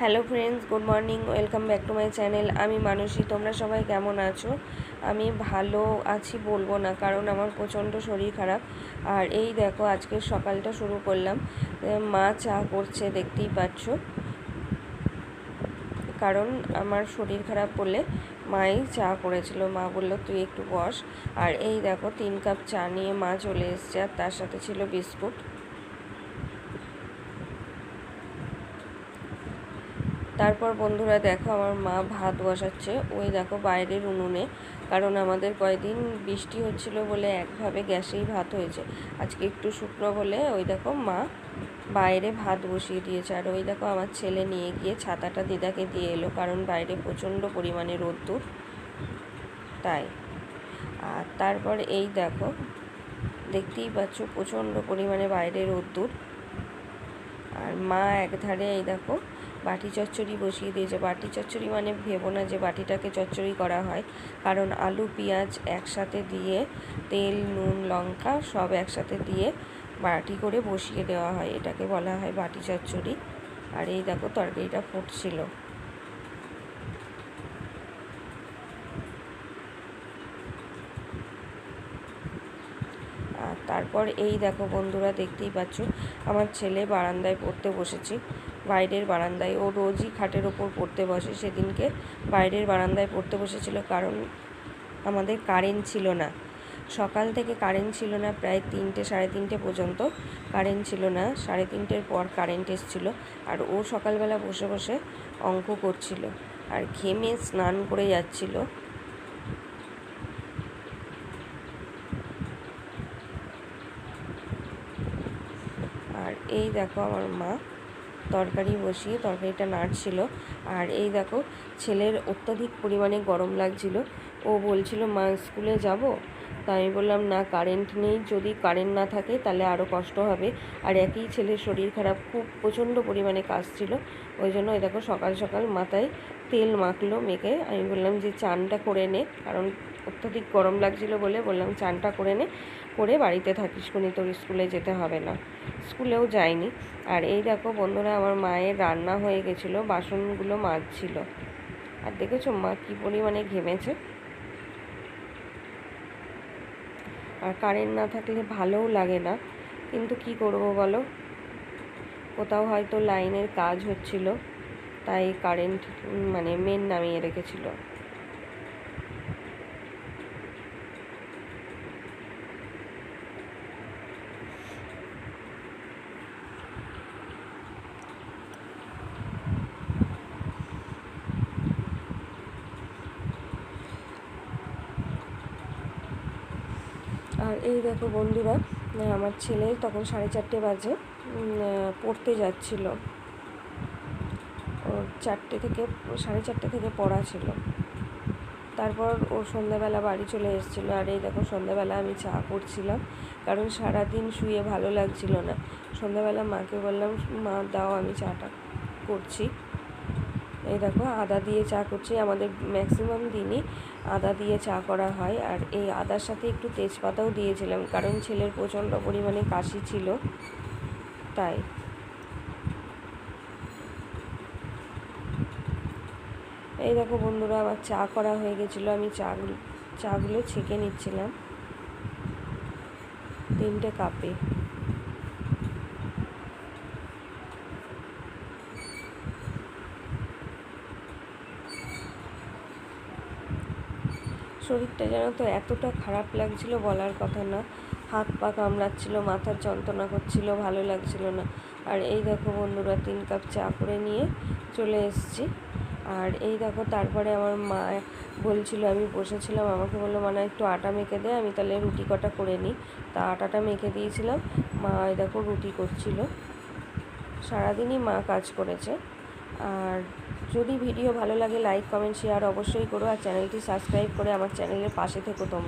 Hello friends, good morning, welcome back to my channel. আমি মানসী, তোমরা সবাই কেমন আছো? আমি ভালো আছি বলব না, কারণ আমার প্রচণ্ড শরীর খারাপ। আর এই দেখো আজকের সকালটা শুরু করলাম। মা চা করছে, দেখতেই পাচ্ছ। কারণ আমার শরীর খারাপ বলে মাই চা করেছিল। মা বলল, তুই একটু বস। আর এই দেখো, তিন কাপ চা নিয়ে মা চলে এসছে, আর তার সাথে ছিল বিস্কুট। তারপর বন্ধুরা দেখো আমার মা ভাত বসাচ্ছে। ওই দেখো বাইরের উনুনে, কারণ আমাদের কয়েকদিন বৃষ্টি হচ্ছিল বলে একভাবে গ্যাসেই ভাত হয়েছে। আজকে একটু শুকনো বলে ওই দেখো মা বাইরে ভাত বসিয়ে দিয়েছে। আর ওই দেখো আমার ছেলে নিয়ে গিয়ে ছাতাটা দিদাকে দিয়ে এলো, কারণ বাইরে প্রচণ্ড পরিমাণে রোদ্দুর। তাই। আর তারপর এই দেখো, দেখতেই পাচ্ছ প্রচণ্ড পরিমাণে বাইরে রোদ্দুর। আর মা একধারে এই দেখো বাটি চচ্চড়ি বসিয়ে দিয়েছে বাটি চচ্চড়ি মানে ভেবো না যে বাটিটাকে চচ্চড়ি করা হয়। কারণ আলু, পেঁয়াজ একসাথে দিয়ে তেল, নুন, লঙ্কা সব একসাথে দিয়ে বাটি করে বসিয়ে দেওয়া হয়। এটাকে বলা হয় বাটি চচ্চড়ি। আর এই দেখো তরকারিটা ফুটছিল। তারপর এই দেখো বন্ধুরা দেখতেই পাচ্ছ, আমার ছেলে বারান্দায় পড়তে বসেছে। বাইরের বারান্দায়। ও রোজই খাটের ওপর পড়তে বসে। সেদিনকে বাইরের বারান্দায় পড়তে বসেছিল কারণ আমাদের কারেন্ট ছিল না। সকাল থেকে কারেন্ট ছিল না প্রায় তিনটে, সাড়ে তিনটে পর্যন্ত। কারেন্ট ছিল না। সাড়ে তিনটের পর কারেন্ট এসেছিল আর ও সকালবেলা বসে বসে অঙ্ক করছিল আর ঘেমে স্নান করে যাচ্ছিল। আর এই দেখো আমার মা তরকারি বসিয়ে তরকারিটা নাড়ছিল। আর এই দেখো, ছেলের অত্যাধিক পরিমাণে গরম লাগছিল। ও বলছিল, মা, স্কুলে যাব? তা আমি বললাম, না কারেন্ট নেই। যদি কারেন্ট না থাকে, তাহলে আরও কষ্ট হবে। আর একই ছেলের শরীর খারাপ, খুব প্রচণ্ড পরিমাণে কাজ ছিল ওই জন্য ওই দেখো সকাল সকাল মাথায় তেল মাখলো, মেখে আমি বললাম যে, চানটা করে নে। কারণ অত্যাধিক গরম লাগছিল বলে বললাম, চানটা করে নে। করে বাড়িতে থাকিস কোনি তোর স্কুলে যেতে হবে না। স্কুলেও যায়নি আর এই দেখো বন্ধুরা, আমার মায়ের রান্না হয়ে গেছিল, বাসনগুলো মাজছিল। আর দেখেছ মা কী পরিমাণে ঘেমেছে? আর কারেন্ট না থাকলে ভালোও লাগে না। কিন্তু কি করব বলো? কোথাও হয়তো লাইনের কাজ হচ্ছিল, তাই কারেন্ট মানে মেন নামিয়ে রেখেছিল আর এই দেখো বন্ধুরা আমার ছেলে তখন সাড়ে চারটে বাজে পড়তে যাচ্ছিল। ওর চারটে থেকে, সাড়ে চারটে থেকে পড়া ছিল। তারপর ও সন্ধ্যাবেলা বাড়ি চলে এসেছিল। আর এই দেখো সন্ধ্যাবেলা আমি চা করছিলাম, কারণ সারাদিন শুয়ে ভালো লাগছিল না। সন্ধ্যাবেলা মাকে বললাম, মা, দাও, আমি চাটা করছি। এই দেখো, আদা দিয়ে চা করছি। আমাদের ম্যাক্সিমাম দিনই আদা দিয়ে চা করা হয় আর এই আদার সাথে একটু তেজপাতাও দিয়েছিলাম, কারণ ছেলের প্রচণ্ড পরিমাণে কাশি ছিল, তাই। এই দেখো বন্ধুরা, আমার চা করা হয়ে গেছিল, আমি চাগুলো চাগুলো ছেঁকে নিচ্ছিলাম তিনটে কাপে। শরীরটা যেন তো এতটা খারাপ লাগছিল বলার কথা না। হাত পা কামড়াচ্ছিল মাথার যন্ত্রণা করছিল, ভালো লাগছিল না। আর এই দেখো বন্ধুরা, তিন কাপ চা করে নিয়ে চলে এসেছি। আর এই দেখো, তারপরে আমার মা বলছিল, আমি বসেছিলাম, আমাকে বলল মানে একটু আটা মেখে দে, আমি তাহলে রুটি কটা করে নিই। তা আটাটা মেখে দিয়েছিলাম। মা, এই দেখো, রুটি করছিল। সারাদিনই মা কাজ করেছে। আর যদি ভিডিও ভালো লাগে লাইক কমেন্ট শেয়ার অবশ্যই করো আর চ্যানেলটি সাবস্ক্রাইব করে আমার চ্যানেলের পাশে থেকো তোমরা।